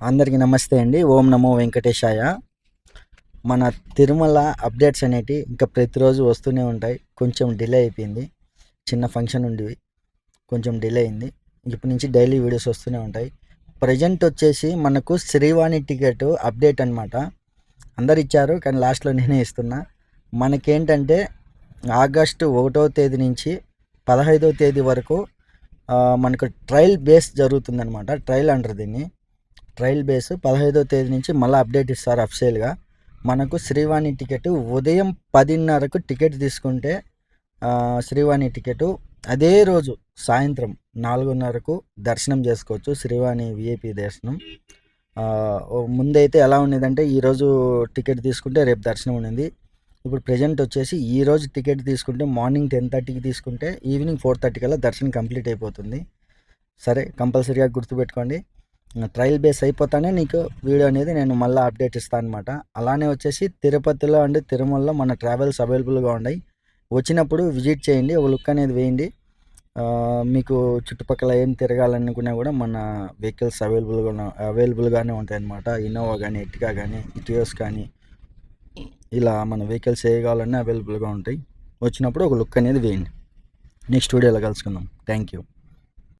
అందరికీ నమస్తే అండి. ఓం నమో వెంకటేశాయ. మన తిరుమల అప్డేట్స్ అనేవి ఇంకా ప్రతిరోజు వస్తూనే ఉంటాయి. కొంచెం డిలే అయిపోయింది. చిన్న ఫంక్షన్ ఉండేవి. కొంచెం డిలే అయింది. ఇప్పటి నుంచి డైలీ వీడియోస్ వస్తూనే ఉంటాయి. ప్రజెంట్ వచ్చేసి మనకు శ్రీవాణి టికెట్ అప్డేట్ అనమాట అందరు ఇచ్చారు కానీ లాస్ట్లో నేనే ఇస్తున్నా. మనకేంటంటే ఆగస్టు ఒకటో తేదీ నుంచి పదహైదో తేదీ వరకు మనకు ట్రయల్ బేస్ జరుగుతుందనమాట ట్రయల్ అంటారు దీన్ని. రైల్ బేస్ పదహైదో తేదీ నుంచి మళ్ళీ అప్డేట్ ఇస్తారు అఫిషియల్గా. మనకు శ్రీవాణి టికెట్ ఉదయం పదిన్నరకు టికెట్ తీసుకుంటే శ్రీవాణి టికెట్ అదే రోజు సాయంత్రం నాలుగున్నరకు దర్శనం చేసుకోవచ్చు శ్రీవాణి విఐపి దర్శనం. ముందైతే ఎలా ఉండేదంటే ఈరోజు టికెట్ తీసుకుంటే రేపు దర్శనం ఉండింది. ఇప్పుడు ప్రజెంట్ వచ్చేసి ఈరోజు టికెట్ తీసుకుంటే మార్నింగ్ టెన్ థర్టీకి తీసుకుంటే ఈవినింగ్ ఫోర్ థర్టీ కల్లా దర్శనం కంప్లీట్ అయిపోతుంది. సరే కంపల్సరీగా గుర్తుపెట్టుకోండి. ట్రయల్ బేస్ అయిపోతానే నీకు వీడియో అనేది నేను మళ్ళీ అప్డేట్ ఇస్తాను అనమాట అలానే వచ్చేసి తిరుపతిలో అండ్ తిరుమలలో మన ట్రావెల్స్ అవైలబుల్గా ఉన్నాయి. వచ్చినప్పుడు విజిట్ చేయండి ఒక లుక్ అనేది వేయండి. మీకు చుట్టుపక్కల ఏం తిరగాలనుకున్నా కూడా మన వెహికల్స్ అవైలబుల్గా అవైలబుల్గానే ఉంటాయన్నమాట. ఇన్నోవా కానీ ఎట్టిగా కానీ ఇటియోస్ కానీ ఇలా మన వెహికల్స్ ఏ కావాలన్నా అవైలబుల్గా ఉంటాయి. వచ్చినప్పుడు ఒక లుక్ అనేది వేయండి. నెక్స్ట్ వీడియోలో కలుసుకుందాం. Thank you.